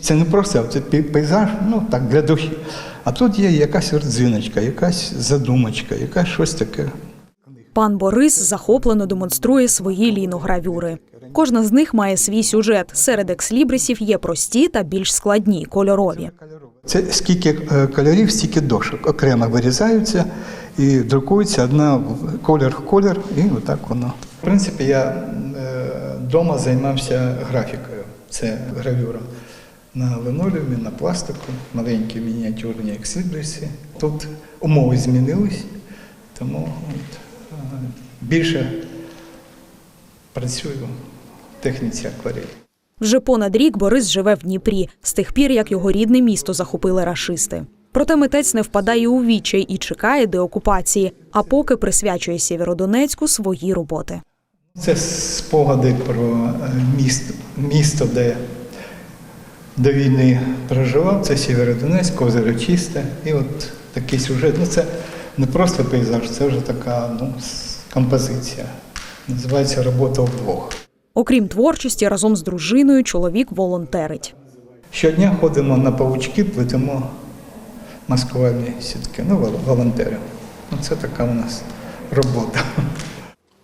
Це не просто це пейзаж, ну так, для душі. А тут є якась родзиночка, якась задумочка, якась щось таке. Пан Борис захоплено демонструє свої ліногравюри. Кожна з них має свій сюжет. Серед екслібрисів є прості та більш складні, кольорові. Це скільки е, кольорів, стільки дошок. Окремо вирізаються і друкується одна колір в колір, і отак воно. В принципі, я вдома займався графікою. Це гравюра на линолеумі, на пластику, маленькі мініатюрні ексибриси. Тут умови змінились, тому от, е, більше працюю в техніці акварелі. Вже понад рік Борис живе в Дніпрі з тих пір, як його рідне місто захопили рашисти. Проте митець не впадає у відчай і чекає деокупації, а поки присвячує Сєвєродонецьку свої роботи. Це спогади про е, місто, місто, де до війни проживав. Це Сєвєродонецьк, озеро Чисте. І от такий сюжет. Ну це не просто пейзаж, це вже така ну, композиція. Називається робота вдвох. Окрім творчості, разом з дружиною чоловік волонтерить. Щодня ходимо на павучки, плетемо маскувальні сітки. Ну, волонтери. Ну, це така у нас робота.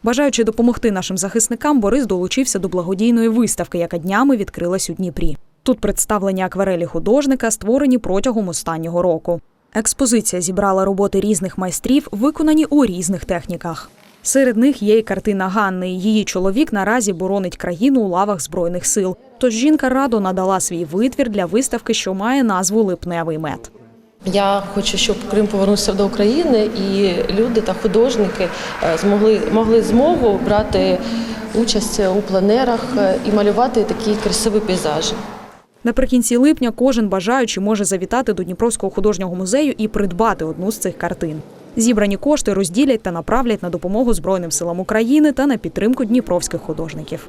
Бажаючи допомогти нашим захисникам, Борис долучився до благодійної виставки, яка днями відкрилась у Дніпрі. Тут представлені акварелі художника, створені протягом останнього року. Експозиція зібрала роботи різних майстрів, виконані у різних техніках. Серед них є й картина Ганни. Її чоловік наразі боронить країну у лавах збройних сил. Тож жінка радо надала свій витвір для виставки, що має назву Липневий мед. Я хочу, щоб Крим повернувся до України, і люди та художники е, змогли могли змогу брати участь у пленерах е, і малювати такі красиві пейзажі. Наприкінці липня кожен бажаючий може завітати до Дніпровського художнього музею і придбати одну з цих картин. Зібрані кошти розділять та направлять на допомогу Збройним силам України та на підтримку дніпровських художників.